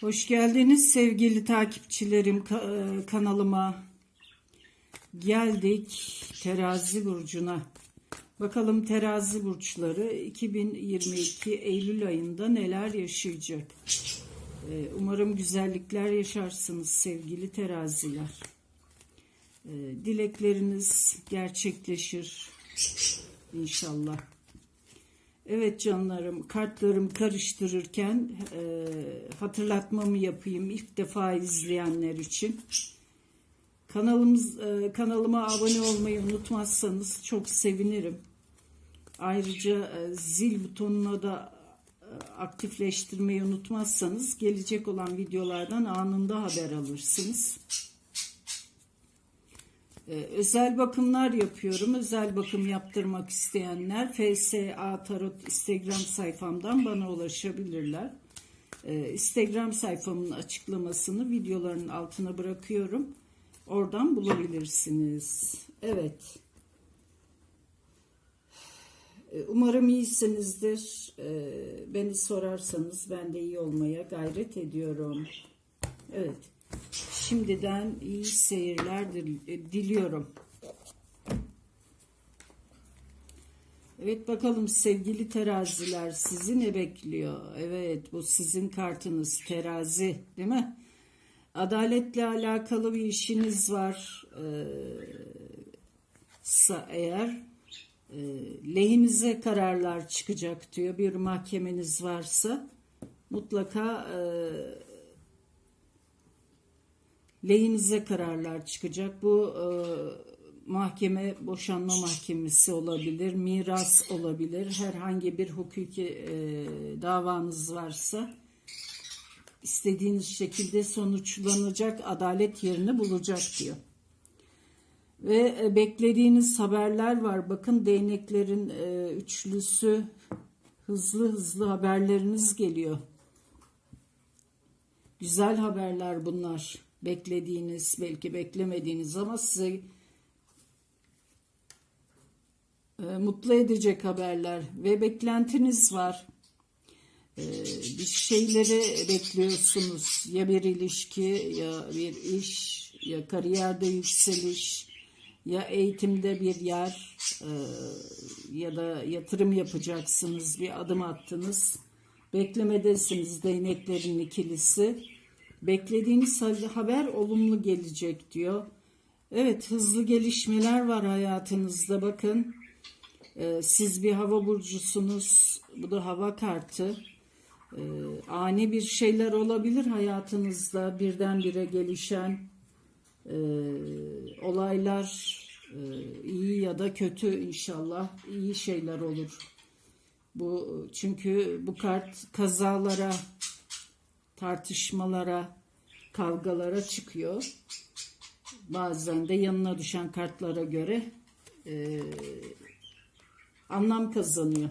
Hoş geldiniz sevgili takipçilerim e, kanalıma. Geldik terazi burcuna. Bakalım terazi burçları 2022 Eylül ayında neler yaşayacak. E, Umarım güzellikler yaşarsınız sevgili teraziler. E, Dilekleriniz gerçekleşir inşallah. Evet canlarım, kartlarımı karıştırırken e, hatırlatmamı yapayım ilk defa izleyenler için. Kanalımız e, kanalıma abone olmayı unutmazsanız çok sevinirim. Ayrıca e, zil butonuna da e, aktifleştirmeyi unutmazsanız gelecek olan videolardan anında haber alırsınız. Ee, özel bakımlar yapıyorum. Özel bakım yaptırmak isteyenler FSA Tarot Instagram sayfamdan bana ulaşabilirler. Ee, Instagram sayfamın açıklamasını videoların altına bırakıyorum. Oradan bulabilirsiniz. Evet. Ee, Umarım iyisinizdir. Beni sorarsanız ben de iyi olmaya gayret ediyorum. Evet. Şimdiden iyi seyirler e, diliyorum. Evet bakalım sevgili teraziler sizi ne bekliyor? Evet bu sizin kartınız terazi değil mi? Adaletle alakalı bir işiniz var. Ee, eğer e, lehinize kararlar çıkacak diyor. Bir mahkemeniz varsa mutlaka e, lehinize kararlar çıkacak. Bu e, mahkeme boşanma mahkemesi olabilir, miras olabilir. Herhangi bir hukuki e, davanız varsa istediğiniz şekilde sonuçlanacak, adalet yerini bulacak diyor. Ve e, beklediğiniz haberler var. Bakın değneklerin e, üçlüsü hızlı hızlı haberleriniz geliyor. Güzel haberler bunlar. Beklediğiniz, belki beklemediğiniz ama size e, mutlu edecek haberler ve beklentiniz var. E, bir şeyleri bekliyorsunuz. Ya bir ilişki, ya bir iş, ya kariyerde yükseliş, ya eğitimde bir yer, e, ya da yatırım yapacaksınız, bir adım attınız. Beklemedesiniz değneklerin ikilisi. Beklediğiniz haber olumlu gelecek diyor. Evet hızlı gelişmeler var hayatınızda bakın. Ee, siz bir hava burcusunuz. Bu da hava kartı. Ee, ani bir şeyler olabilir hayatınızda birdenbire gelişen e, olaylar e, iyi ya da kötü inşallah iyi şeyler olur. Bu çünkü bu kart kazalara tartışmalara, kavgalara çıkıyor. Bazen de yanına düşen kartlara göre e, anlam kazanıyor.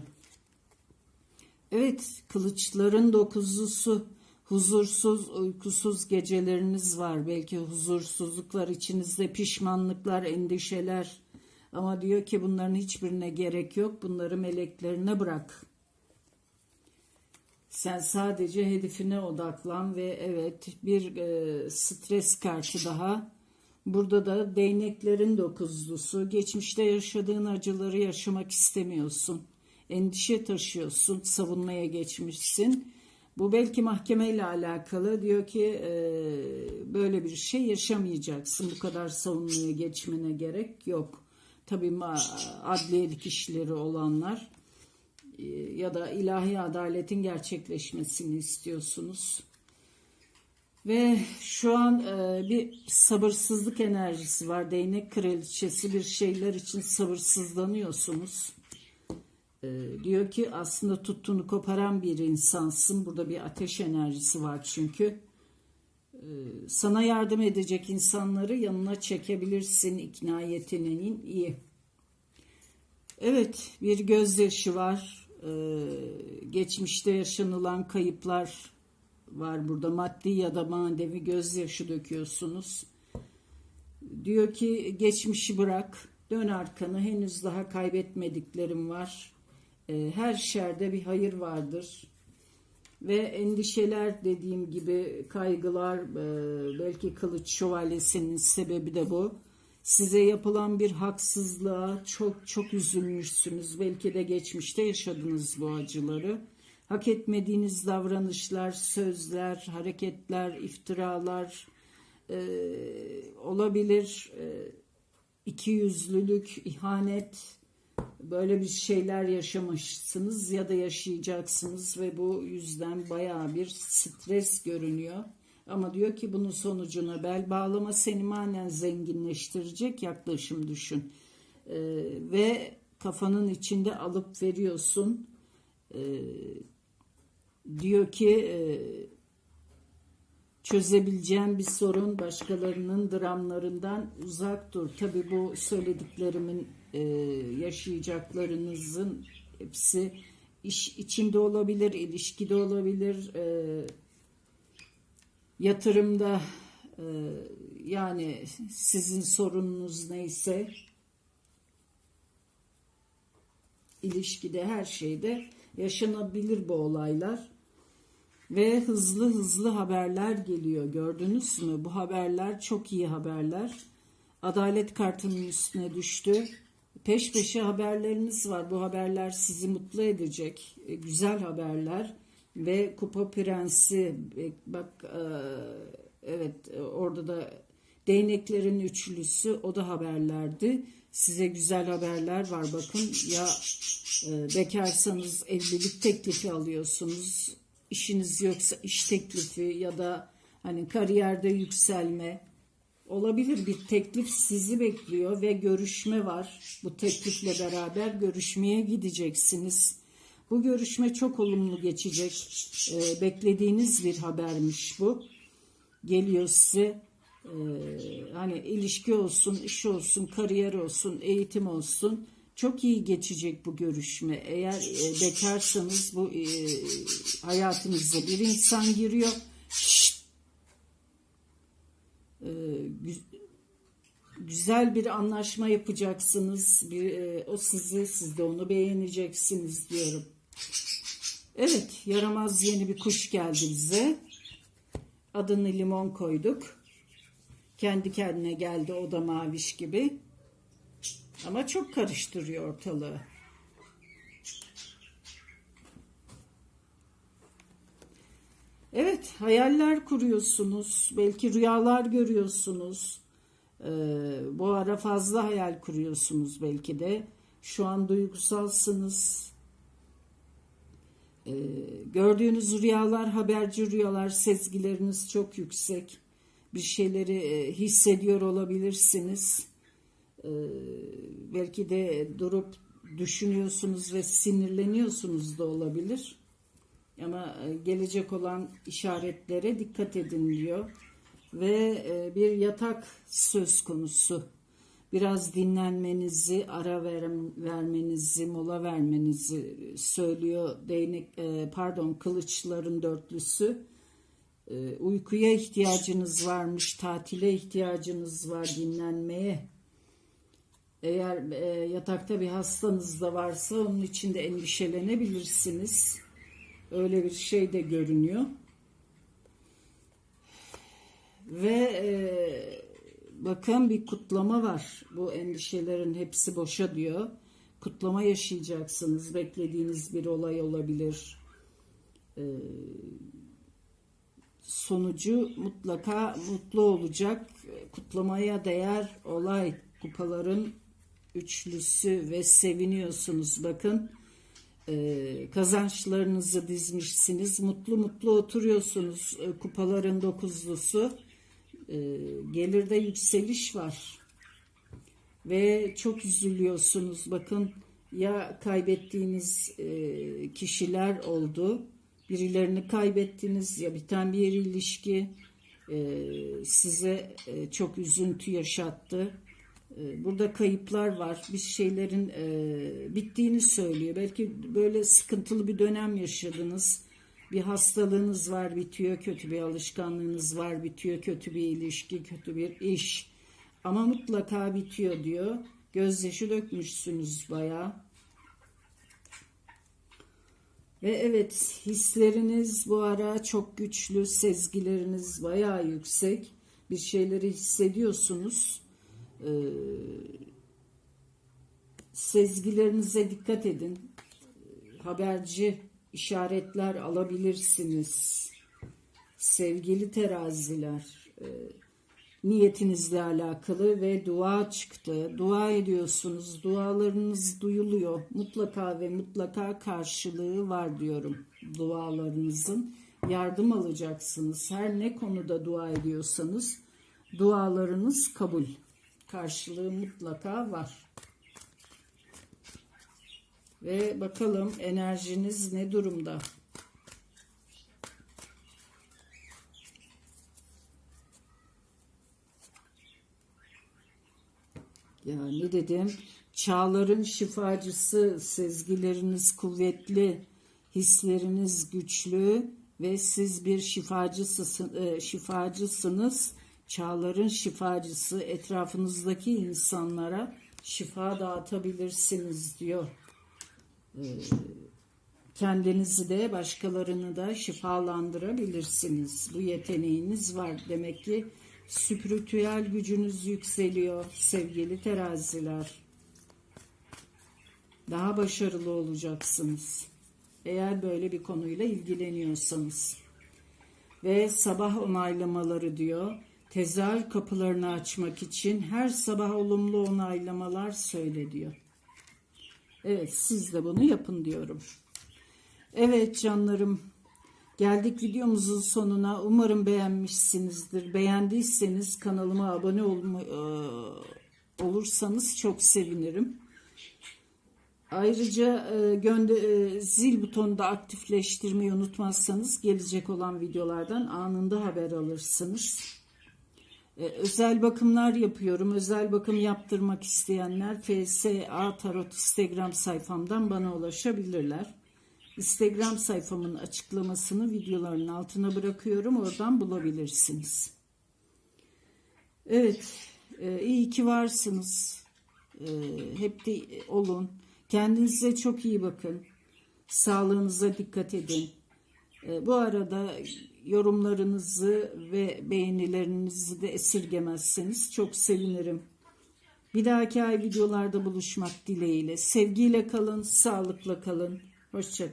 Evet, kılıçların dokuzlusu huzursuz, uykusuz geceleriniz var. Belki huzursuzluklar içinizde, pişmanlıklar, endişeler. Ama diyor ki bunların hiçbirine gerek yok. Bunları meleklerine bırak. Sen sadece hedefine odaklan ve evet bir e, stres kartı daha. Burada da değneklerin dokuzlusu. Geçmişte yaşadığın acıları yaşamak istemiyorsun. Endişe taşıyorsun. Savunmaya geçmişsin. Bu belki mahkemeyle alakalı. Diyor ki e, böyle bir şey yaşamayacaksın. Bu kadar savunmaya geçmene gerek yok. Tabii adliyelik işleri olanlar ya da ilahi adaletin gerçekleşmesini istiyorsunuz. Ve şu an e, bir sabırsızlık enerjisi var. Değnek kraliçesi bir şeyler için sabırsızlanıyorsunuz. E, diyor ki aslında tuttuğunu koparan bir insansın. Burada bir ateş enerjisi var çünkü. E, sana yardım edecek insanları yanına çekebilirsin. İkna yeteneğin iyi. Evet bir gözyaşı var. Ee, geçmişte yaşanılan kayıplar var burada. Maddi ya da manevi gözyaşı döküyorsunuz. Diyor ki geçmişi bırak. Dön arkanı. Henüz daha kaybetmediklerim var. Ee, her şerde bir hayır vardır. ve endişeler dediğim gibi kaygılar e, belki kılıç şövalyesinin sebebi de bu. Size yapılan bir haksızlığa çok çok üzülmüşsünüz. Belki de geçmişte yaşadınız bu acıları. Hak etmediğiniz davranışlar, sözler, hareketler, iftiralar e, olabilir. E, ikiyüzlülük, ihanet, böyle bir şeyler yaşamışsınız ya da yaşayacaksınız ve bu yüzden bayağı bir stres görünüyor. Ama diyor ki bunun sonucuna bel bağlama seni manen zenginleştirecek yaklaşım düşün. Ee, ve kafanın içinde alıp veriyorsun. Ee, diyor ki e, çözebileceğin bir sorun başkalarının dramlarından uzak dur. Tabii bu söylediklerimin e, yaşayacaklarınızın hepsi iş içinde olabilir, ilişkide olabilir, e, yatırımda e, yani sizin sorununuz neyse ilişkide her şeyde yaşanabilir bu olaylar. Ve hızlı hızlı haberler geliyor. Gördünüz mü? Bu haberler çok iyi haberler. Adalet kartının üstüne düştü. Peş peşe haberleriniz var. Bu haberler sizi mutlu edecek. E, güzel haberler. Ve Kupa Prensi e, bak e, evet e, orada da değneklerin üçlüsü o da haberlerdi. Size güzel haberler var bakın ya bekarsanız evlilik teklifi alıyorsunuz işiniz yoksa iş teklifi ya da hani kariyerde yükselme olabilir bir teklif sizi bekliyor ve görüşme var. Bu teklifle beraber görüşmeye gideceksiniz. Bu görüşme çok olumlu geçecek. Ee, beklediğiniz bir habermiş bu. Geliyor size e, hani ilişki olsun, iş olsun, kariyer olsun, eğitim olsun çok iyi geçecek bu görüşme. Eğer e, bekarsanız bu e, hayatınıza bir insan giriyor. E, güzel bir anlaşma yapacaksınız. Bir, e, o sizi, siz de onu beğeneceksiniz diyorum. Evet, yaramaz yeni bir kuş geldi bize. Adını limon koyduk. Kendi kendine geldi o da maviş gibi. Ama çok karıştırıyor ortalığı. Evet, hayaller kuruyorsunuz. Belki rüyalar görüyorsunuz. Ee, bu ara fazla hayal kuruyorsunuz belki de. Şu an duygusalsınız. Ee, gördüğünüz rüyalar, haberci rüyalar, sezgileriniz çok yüksek. Bir şeyleri e, hissediyor olabilirsiniz. Ee, belki de durup düşünüyorsunuz ve sinirleniyorsunuz da olabilir. Ama e, gelecek olan işaretlere dikkat edin diyor. Ve e, bir yatak söz konusu. Biraz dinlenmenizi, ara vermenizi, mola vermenizi söylüyor. Değnek, e, pardon, kılıçların dörtlüsü. Uykuya ihtiyacınız varmış, tatile ihtiyacınız var, dinlenmeye eğer e, yatakta bir hastanız da varsa onun için de endişelenebilirsiniz. Öyle bir şey de görünüyor. Ve e, bakın bir kutlama var. Bu endişelerin hepsi boşa diyor. Kutlama yaşayacaksınız. Beklediğiniz bir olay olabilir. E, sonucu mutlaka mutlu olacak. Kutlamaya değer olay kupaların üçlüsü ve seviniyorsunuz bakın e, kazançlarınızı dizmişsiniz mutlu mutlu oturuyorsunuz e, kupaların dokuzlusu e, gelirde yükseliş var ve çok üzülüyorsunuz bakın ya kaybettiğiniz e, kişiler oldu birilerini kaybettiniz ya biten bir ilişki e, size e, çok üzüntü yaşattı ee, burada kayıplar var. Bir şeylerin e, bittiğini söylüyor. Belki böyle sıkıntılı bir dönem yaşadınız. Bir hastalığınız var bitiyor, kötü bir alışkanlığınız var bitiyor, kötü bir ilişki, kötü bir iş. Ama mutlaka bitiyor diyor. Gözyaşı dökmüşsünüz bayağı. Ve evet hisleriniz bu ara çok güçlü, sezgileriniz bayağı yüksek. Bir şeyleri hissediyorsunuz. Ee, sezgilerinize dikkat edin. Haberci işaretler alabilirsiniz. Sevgili teraziler, e, niyetinizle alakalı ve dua çıktı. Dua ediyorsunuz. Dualarınız duyuluyor. Mutlaka ve mutlaka karşılığı var diyorum dualarınızın. Yardım alacaksınız. Her ne konuda dua ediyorsanız dualarınız kabul. Karşılığı mutlaka var. Ve bakalım enerjiniz ne durumda? Ya ne dedim? Çağların şifacısı, sezgileriniz kuvvetli, hisleriniz güçlü ve siz bir e, şifacısınız. Çağların şifacısı, etrafınızdaki insanlara şifa dağıtabilirsiniz diyor. Ee, kendinizi de başkalarını da şifalandırabilirsiniz. Bu yeteneğiniz var. Demek ki spiritüel gücünüz yükseliyor sevgili teraziler. Daha başarılı olacaksınız. Eğer böyle bir konuyla ilgileniyorsanız. Ve sabah onaylamaları diyor. Tezahür kapılarını açmak için her sabah olumlu onaylamalar söyle diyor. Evet siz de bunu yapın diyorum. Evet canlarım geldik videomuzun sonuna. Umarım beğenmişsinizdir. Beğendiyseniz kanalıma abone olma, e, olursanız çok sevinirim. Ayrıca e, gönde, e, zil butonunu da aktifleştirmeyi unutmazsanız gelecek olan videolardan anında haber alırsınız. E, özel bakımlar yapıyorum. Özel bakım yaptırmak isteyenler FSA Tarot Instagram sayfamdan bana ulaşabilirler. Instagram sayfamın açıklamasını videoların altına bırakıyorum. Oradan bulabilirsiniz. Evet, e, iyi ki varsınız. E, hep de olun. Kendinize çok iyi bakın. Sağlığınıza dikkat edin. E, bu arada yorumlarınızı ve beğenilerinizi de esirgemezseniz çok sevinirim. Bir dahaki ay videolarda buluşmak dileğiyle. Sevgiyle kalın, sağlıkla kalın. Hoşçakalın.